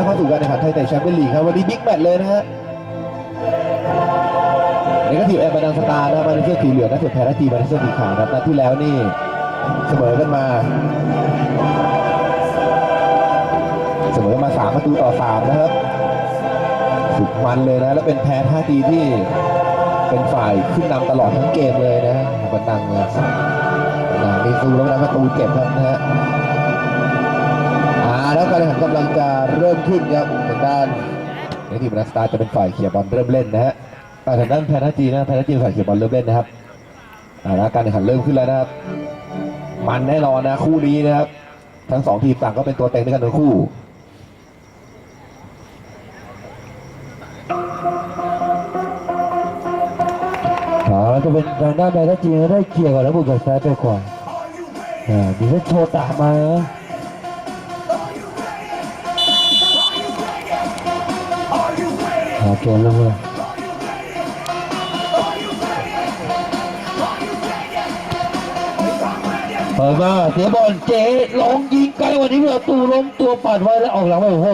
นะเข้าสู่การแข่งขันไทยเตะแชมเปี้ยนลีกครับวันนี้บิ๊กแมตช์เลยนะฮะในี่ก็ทีมแอร์บานังสตาร์นะมาในเสื้อสีเหลืองนะส่วนแพ้ทัทีมาในเสื้อสีขาวนะครับนัดที่แล้วนี่เสมอกันมาเสมอมาสามประตูต่อสามนะครับสุดมันเลยนะแล้วเป็นแพ้ท่าทีที่เป็นฝ่ายขึ้นนำตลอดทั้งเกมเลยนะบันดังเลยบันดังนี่สู้แล้วนะประตูเก็บครับนะฮะ แล้วการแข่งขันกำลังจะเริ่มขึ้นครับทางด้านในทีมนัสตาจะเป็นฝ่ายเขี่ยบอลเริ่มเล่นนะฮะทางด้านแพนทัจีนะแพนทัจีฝ่ายเขี่ยบอลเริ่มเล่นนะครับอาแล้วการแข่งขันเริ่มขึ้นแล้วนะครับ มันแน่นอนนะคู่นี้นะครับ ทั้งสองทีมต่างก็เป็นตัวเต็งด้วยกันทั้งคู่อ๋อแล้วจะเป็นทางด้านใดถ้าจริงได้เคลียร์ก่อนแล้วบุกจากซ้ายไปขวาอ่าดีถ้าโชว์ตามมานะ หาเกมลงเลยเปิดมาเสียบอลเจ๊ลงยิงไกลกวันนี้ประตูล้มตัวปัดไว้แล้วออกหลังไปโอ้โห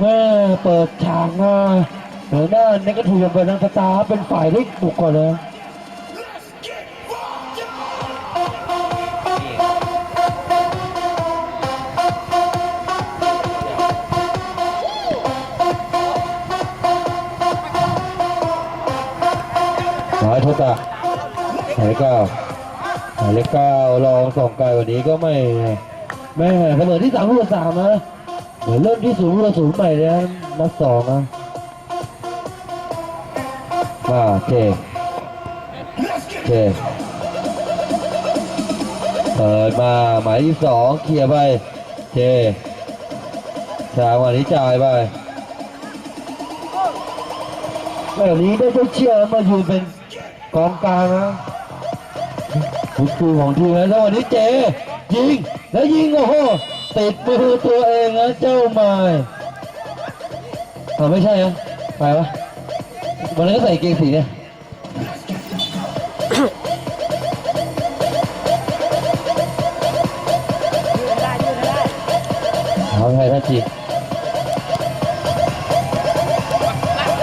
แม่เปิดฉากมาเหนือหน้าเนกาทีฟเป็นนังสตาร์เป็นฝ่ายได้บุกก่อนเลย หมายโทษะหมายเลขเก้าหมายเลขเก้าลองสองไกลวันนี้ก็ไม่ไม่เสมอที่สามลูกสามนะเหมือนเริ่มที่ศูนย์ลูกศูนย์ใหม่เลยนะนัดสองนะมาเจเจเปิดมาหมายที่สองเคลียร์ไปเจชาวันนี้จ่ายไปแบบนี้ได้เจ้าเชี่ยวมาอยู่เป็น กองกลางนะฟุตคูของทีมแล้ววันนี้เจ ยิง แล้วยิงโอ้โหติดมือตัวเองนะเจ้าไม้อ่ไม่ใช่นะไปวะวันนี้นก็ใส่เกงสีเนี่ยเอาไทยทัชจี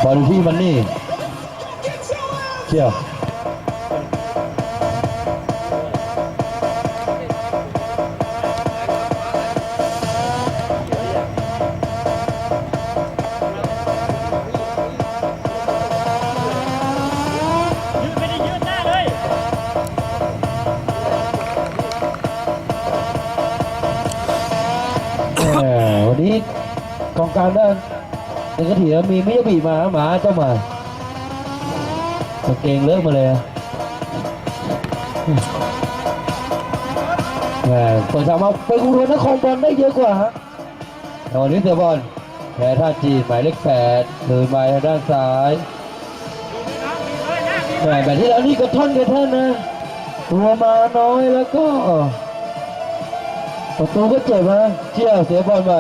บอลที่มันนี่ เชี่ยวยืดไม่ได้ยืดหน้าเลยแหมวันนี้กองกลางด้านในกระถิ่นมีมิยาบิมาหมาเจ้าหมา กางเกงเลิกมาเลยอะแหมเปิดฉากมาเป็นกุโรนครบอลได้เยอะกว่าฮะต่วันนี้เสียบอลแพ้ท่าจีนหมายเลขแปดคืนมาทางด้านซ้ายแหมแบบที่แล้วนี่กระท่อนกระท่อนนะตัวมาน้อยแล้วก็ประตูก็เจ็บนะเชี่ยวเสียบอลไป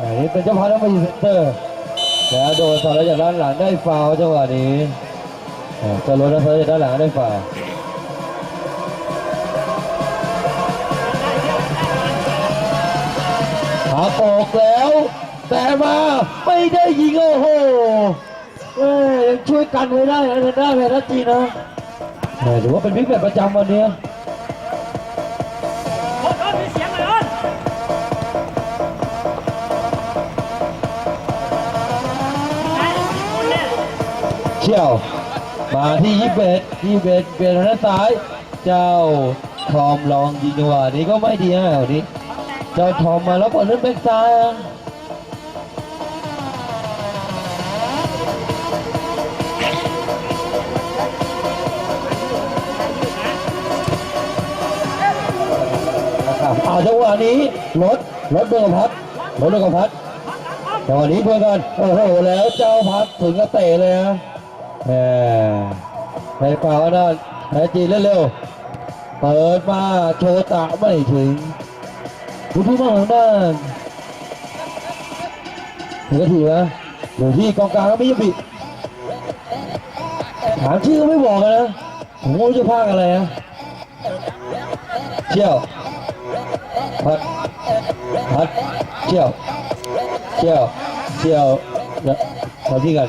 อันนี้เป็นเจ้าพาแล้วมาอยู่เซนเตอร์แล้วโดนสอดแล้วจากด้านหลังได้ฟาวจังหวะนี้ จะรถนะเธอจากด้านหลังได้ฟาวล์หาออกแล้ว แต่มาไม่ได้ยิงโอ้โหเอ้ยยังช่วยกันไว้ได้นะทางด้านแพทจีนะหม่ถือว่าเป็นพิกแบบประจำวันนี้ยเลยอ้นไอ้คนเนี่ยเชี่ยว มาที่ยี่เบดยี่เบดเปลี่ยนทางด้านซ้าย เจ้าทอมลองยิงจังหวะนี้ก็ไม่ดีนะวันนี้ เจ้าทอมมาแล้วเปิดเล่นแบ็กซ้ายเอาจังหวะนี้รถรถเดินกับพัดรถเดินกับพัดจังหวะนี้เพื่อนกันโอ้โหแล้วเจ้าพัดถึงกับเตะเลยนะ แหมในเปล่านะแพ้จีเร็วๆ เปิดมาโชตะไม่ถึงผู้ที่มาของด้านถึงก็ถือนะอยู่ที่กองกลางก็ไม่ยุบิถามชื่อก็ไม่บอกนะผมก็ไม่รู้จะพากอะไรนะเชี่ยวพัดพัดเชี่ยวเชี่ยวเชี่ยวเดี๋ยวขอที่กัน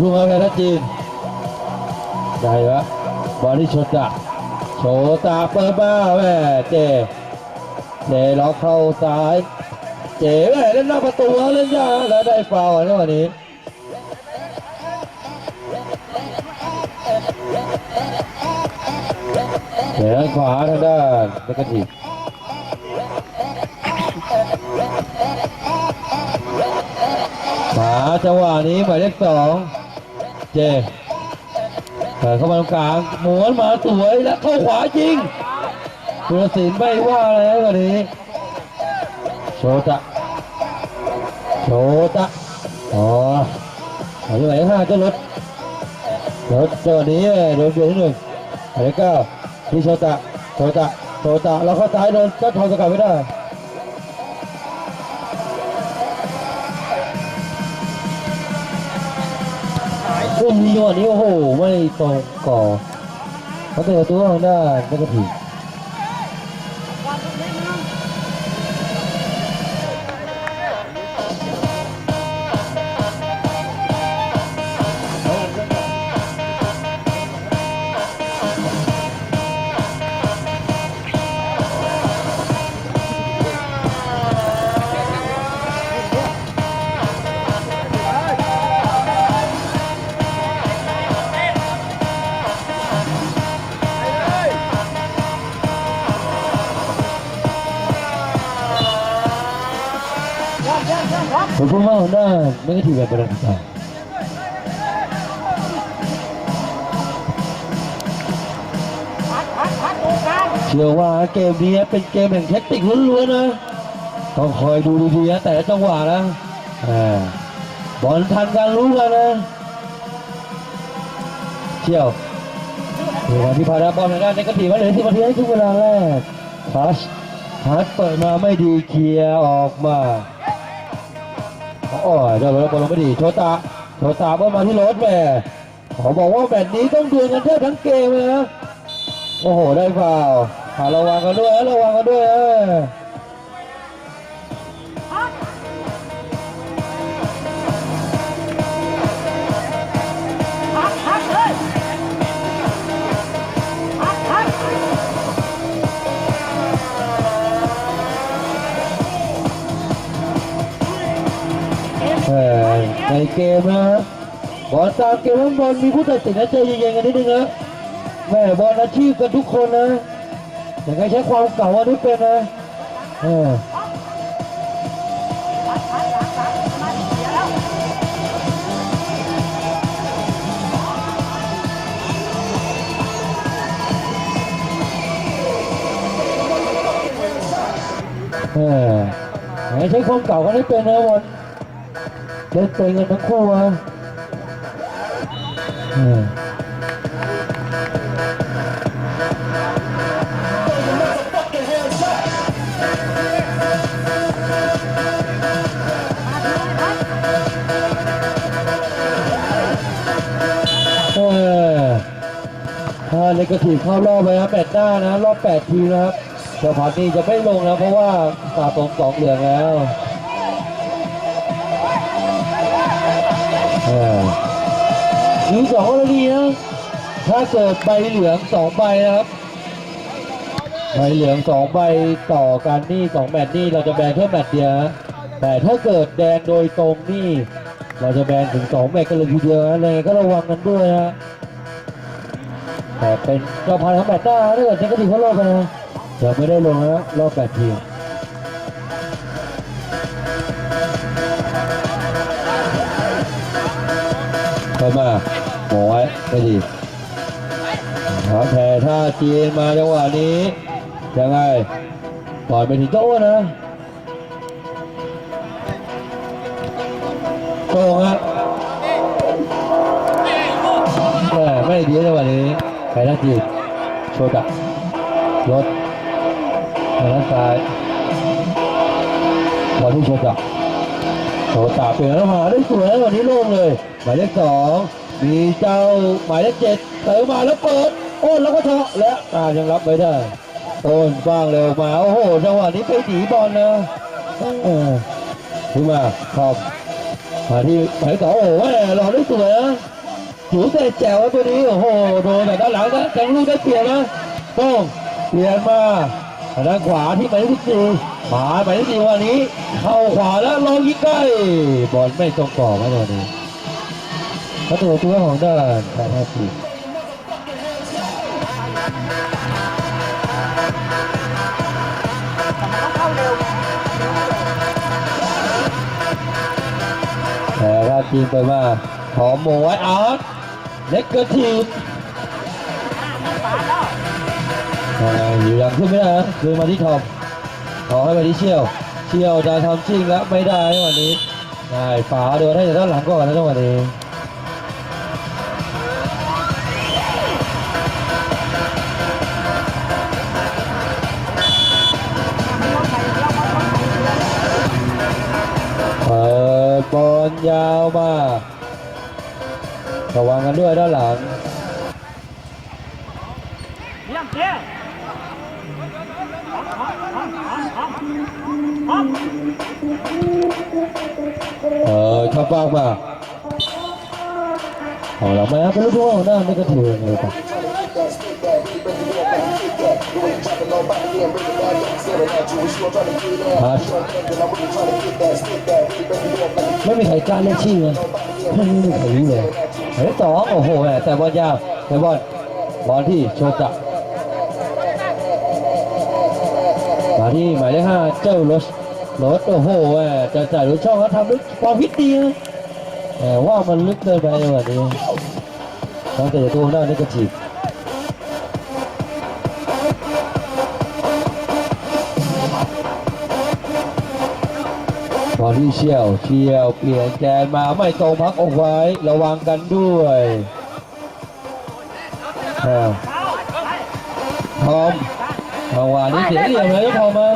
ธอเลยดานมันเลยกูครับบอลทางด้านแผ่ราจีนเปิดมาถูกมาแผ่ราจีนได้ปะบอลที่ชดอะโชตาเปิดมาแม่เจเจล็อกเข้าซ้าย เจแม่เล่นหน้าประตูเล่นยากแล้วได้ฟาวล์ในวันนี้เจด้านขวาทางด้านเนกาทีฟมาจังหวะนี้หมายเลขสอง เจเปิดเข้ามาตรงกลางหมุนมาสวยและเข้าขวาจริงสุรศิลป์ไม่ว่าแล้ววันนี้ โชตะ โชตะ อ๋อหมายเลขไหนห้าจะลดลดจังหวนี้โดนเบียดนิดหนึ่งหมายเลขเก้าที่โชตะ โชตะ โชตะแล้วเข้าซ้ายโดนก็ทองสกัดไม่ได้ โอ้โหจังหวะนี้โอ้โห ไม่ตรงก่อเขาเตะตัวทางด้านนักถีก่ งกลางเชื่อว่าเกมนี้เป็นเกมแห่งเทคนิคล้วนๆนะต้องคอยดูดีๆนะแต่จังหวะนะอบอลทันกันรู้กันนะเชี่ยวเวลาที่พาราบอลทางด้านนักถีมาเลือสิบนาทีให้ถึงเวลาแรกพัชพัชเปิดมาไม่ดีเคลียร์ออกมา โอ้ยเจ้ารถบอลลงไม่ดีโชตาโชตาเบิ้ลมาที่รถแม่ขอบอกว่าแบบนี้ต้องดวลกันแทบทั้งเกมเลยนะโอ้โหได้ฟาวหาระวังกันด้วยระวังกันด้วย เกมนะบอลตามเกมทั้งบอลมีผู้ตัดสินนะใจเย็นๆกันนิดนึงนะแม่บอลอาชีพกันทุกคนนะอย่างไรใช้ความเก่าอันนี้เป็นนะเออเอออย่างไรใช้ความเก่ากันให้เป็นนะบอล เล่นเป็นกันทั้งคู่นะเออเออถ้าเลกทีเข้ารอบไปนะแปดหน้านะ รอบแปดทีนะครับเจ้าพันนี่จะไม่ลงนะเพราะว่าสาสมสองเหลืองแล้ว มีสองกรณีนะถ้าเกิดใบเหลืองสองใบนะครับ ใบเหลืองสองใบต่อกันนี่สองแมตช์นี่เราจะแบนแค่แมตช์เดียวแต่ถ้าเกิดแดงโดยตรงนี่ เราจะแบนถึงสองแมตช์กันเลยทีเดียวนะเลยก็ระวังกันด้วยนะแต่เป็นเจ้าพันธุ์ของแมตช์หน้าถ้าเกิดเช็คกระดิ่งเขารอบไปนะจะไม่ได้ลงนะรอบแปดทีม ไปมาหมอไว้ไม่ดีครับแผ่ท่าจีนมาจังหวะนี้ยังไงปล่อยไปถึงโต๊ะนะโต้ฮะแม่ไม่ดีจังหวะนี้แผ่ท่าจีนโชดะรถทางด้านซ้ายบอลที่โชดะ โชตาเปลี่ยนแล้วมาได้สวยแล้ววันนี้โล่งเลย หมายเลขสองมีเจ้าหมายเลขเจ็ดเติมมาแล้วเปิด โอ้นแล้วก็เทาะและตายังรับไม่ได้โอนฟางเร็วมาโอ้โหจังหวะนี้ไปหนีบอลนะขึ้นมาขอบมาที่หมายเลขสองโอ้โหรอได้สวยนะหูเตะแจ๋วตัวนี้โอ้โหโดนแต่ด้านหลังนะจังลูกได้เปลี่ยนนะโป้งเปลี่ยนมา ทางด้านขวาที่หมายเลขที่สี่หมาหมายเลขสี่วันนี้ เข้าขวาแล้วลองยิงใกล้บอลไม่ตรงกรอบนะตัวนี้ประตูตัวของด้านแปดห้าสี่ต้องเข้าเร็วแต่ถ้าทีมไปมาหอมโมไว้อาร์ตเล็กเกอร์ทีม อยู่ยังขึ้นไม่ได้นะคืนมาที่ทอมขอให้ไปที่เชี่ยว เชี่ยวจะทำจริงแล้วไม่ได้ในวันนี้ได้ฝาโดนให้จากด้านหลังก่อนนะจังหวะนี้เปิดบอลยาวมาระวังกันด้วยด้านหลังเยี่ยมเจ๊พร้อมพร้อมพร้อม พร้ออมเออเข้าปากมาเอาละมครับเป็นลูกทุ่งหน้าไม่กระเทือนเลยปะฮัชไม่มีใครกล้าเรียกชื่อเลยไม่มีใครรู้เลยเฮ้ยสองโอ้โหแหมแต่บอลยาวแต่บอลบอลที่โชตะ ที่หมายเลขห้าเจ้ารสโรสโอ้โหแหมจะจ่ายรู้ช่องเขาทำด้วยความพิษดีนะแต่ว่ามันลึกเกินไปในวันนี้ตั้งแต่ตัวหน้านี่ก็จีบอลที่เชี่ยวเชี่ยวเปลี่ยนแกนมาไม่ตรงพักเอาไว้ระวังกันด้วยอ้อม จังหวะนี้เสียเหลี่ยมเลยนะทอมมา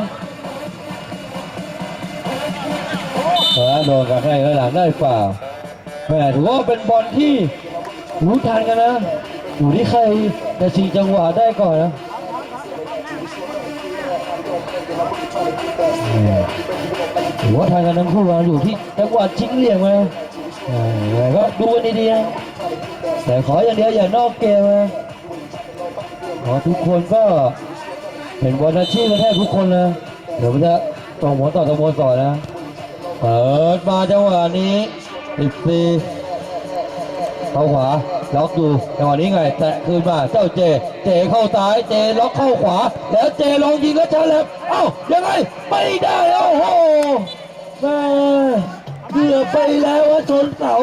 เออโดนกันให้ข้างหลังได้ฝ่าแหมถือว่าเป็นบอลที่รู้ทันกันนะอยู่ที่ใครจะชิงจังหวะได้ก่อนนะถือว่าทันกันทั้งคู่นะอยู่ที่จังหวะชิงเหลี่ยมมาเออยังไงก็ดูกันดีๆนะแต่ขออย่างเดียวอย่านอกเกมนะขอทุกคนก็ เป็นบอลอาชีพกันแทบทุกคนนะเดี๋ยวมันจะส่งผลต่อสโมสรนะเปิดมาจังหวะนี้อีกทีเข้าขวาล็อกอยู่จังหวะนี้ไงแตะคืนมาเจ้าเจ เจเข้าซ้ายเจล็อกเข้าขวา แล้วเจลองยิงแล้วชาแลบเอ้ายังไงไม่ได้โอ้โหแม่เกือบไปแล้วว่าชนเสา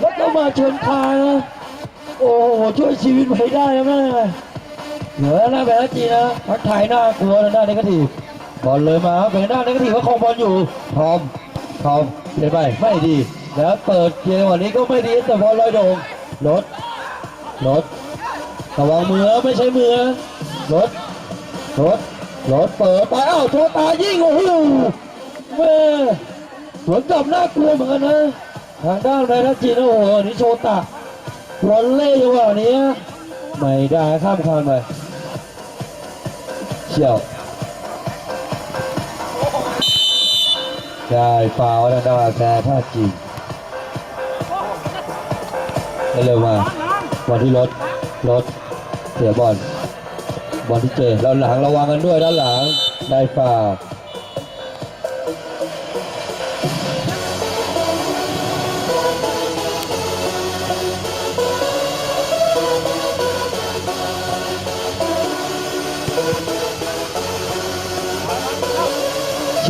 แล้วก็มาชนคานนะโอ้โหช่วยชีวิตไว้ได้นะแม่ เหลือหน้าแบบจีนะทักทายหน้ากลัวหน้าเนกาทีฟบอลเลยมาเป็นหน้าเนกาทีฟก็คงบอลอยู่ทอมทอมเปลี่ยนไปไม่ดี แล้วเปิดเกมวันนี้ก็ไม่ดีแต่บอลลอยโด่งรถรถระวังมือไม่ใช่มือรถรถรถเปิดไปอ้าวโชตายิงโอ้โหแม่สวนกลับน่ากลัวเหมือนกันนะทางด้านนายทัจีนโอ้โหนี่โชตะบอลเล่จังหวะนี้ไม่ได้ข้ามคานไป เชี่ยวได้ฟาวแล้วนะแพ้ท่าจีนได้เร็วมาบอลที่รถรถเสียบอลบอลที่เจแล้วหลังระวังกันด้วยด้านหลังได้ฟาว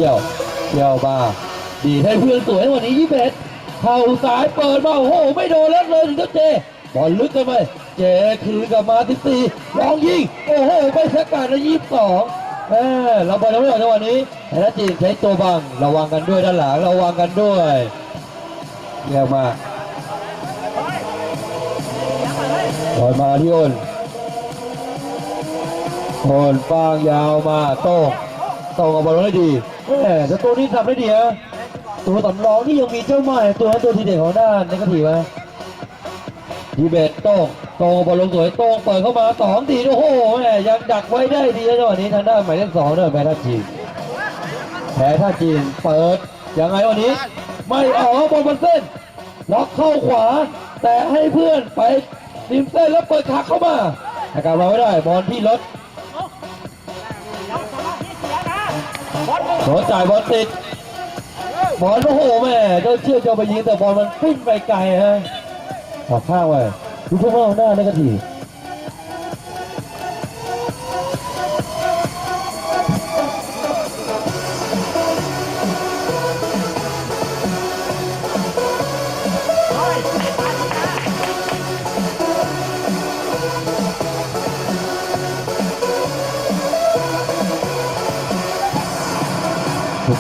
ชี่ยวเชี่ยวมาดีให้เพื่อนสวยวันนี้ยี่สิบเอ็ดเข่าสายเปิดมาโอ้โหไม่โดนแล้วเลยถึงเจ้บอลลึกกันไปเจคืนกลับมาที่สี่ลองยิงโอ้โหไปสกัดแล้วยี่สิบสองแม่เราบอลไม่ออกจังหวะนี้แต่ละจีนใช้ตัวบังระวังกันด้วยด้านหลังระวังกันด้วยเยี่ยมมากเฮ้ยอย่ามาเลยบอลมาที่อ้นอ้นฟางยาวมาโต้งโต้งกับบอลได้ดี แม่แต่ตัวนี้ทำได้ดีนะตัวสำรองนี่ยังมีเจ้าใหม่ตัวนั้นตัวทีเด็ดของด้านนี่ก็ถือว่าดีเบตโต้งโต้งบอลลงสวยโต้งเปิดเข้ามาสองทีโอ้โหแม่ยังดักไว้ได้ดีนะจังหวะนี้ทางด้านหมายเลขสองเนอะแพ้ท่าจีนแพ้ท่าจีนเปิดยังไงวันนี้ ไม่ออกบอลบนเส้นล็อกเข้าขวา แต่ให้เพื่อนไปริมเส้นแล้วเปิดขาเข้ามาแต่การมาไม่ได้บอลที่รถ บอลจ่ายบอลติดบอลโอ้โหแม่เจ้าเชื่อจะเอาไปยิงแต่บอลมันปิ้งไปไกลฮะออกข้างไปดูพวกเราหน้าได้กันทีเ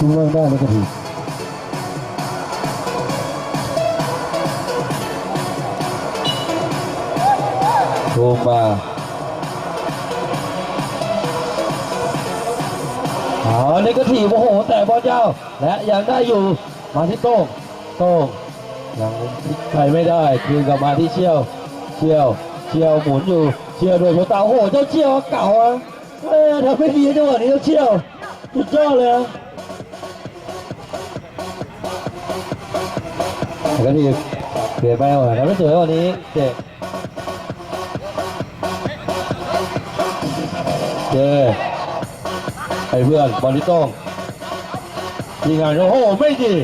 ดูพวกเราหน้าได้กันทีโดมมาอ๋อนี่ก็ถีโอ้โห แต่บอลยาวและยังได้อยู่มาที่โต้งโต้งยังพลิกไปไม่ได้ คืนกลับมาที่เชี่ยว เชี่ยว เชี่ยวหมุนอยู่ เชี่ยวโดยโชตาโอ้โห เจ้าเชี่ยวเก่าอะเออทำไม่ดีจังหวะนี้เจ้าเชี่ยวสุดยอดเลย แล้วก็ทีเปลี่ยนไปเอาหน่อยทำไม่สวยกว่านี้เจเจไอ้เพื่อนบอลที่ต้องยิงงานโอ้โหไม่ดี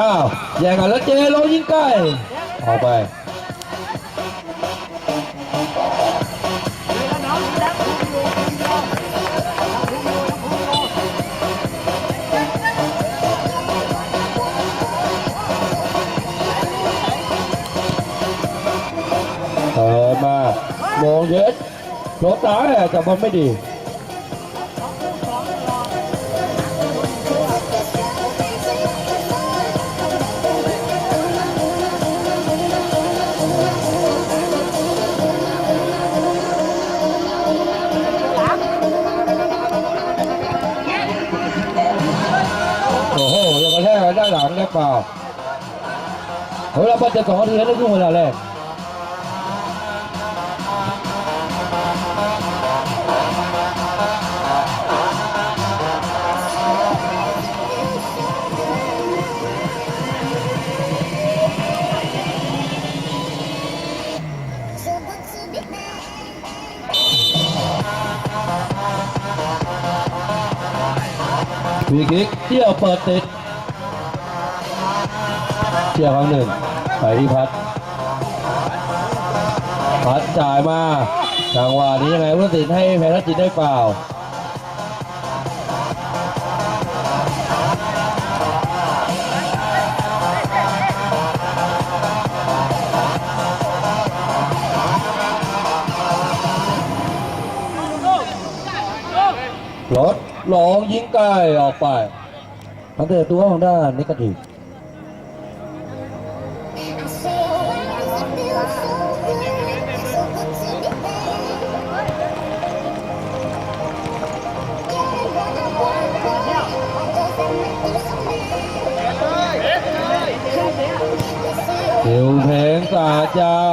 อ้าวแย่งกันแล้วเจลงยิงใกล้ออกไป โมงเย็ดโชตาแต่บอลไม่ดีโอ้โหยังกระแทกกันด้านหลังได้เปล่าเฮ้ยเราบอลเจ็บสองทีแล้วในช่วงเวลาแรก ฟรีคิกเที่ยวเปิดติดเที่ยวครั้งหนึ่งไปที่พัด พัดจ่ายมาจังหวะนี้ยังไงผู้ตัดสินให้แพทย์จิตได้เปล่า หลองยิงไกลออกไปทั้งแต่ตัวของด้านนิกทีเดี๋ยวเพลงสาดยา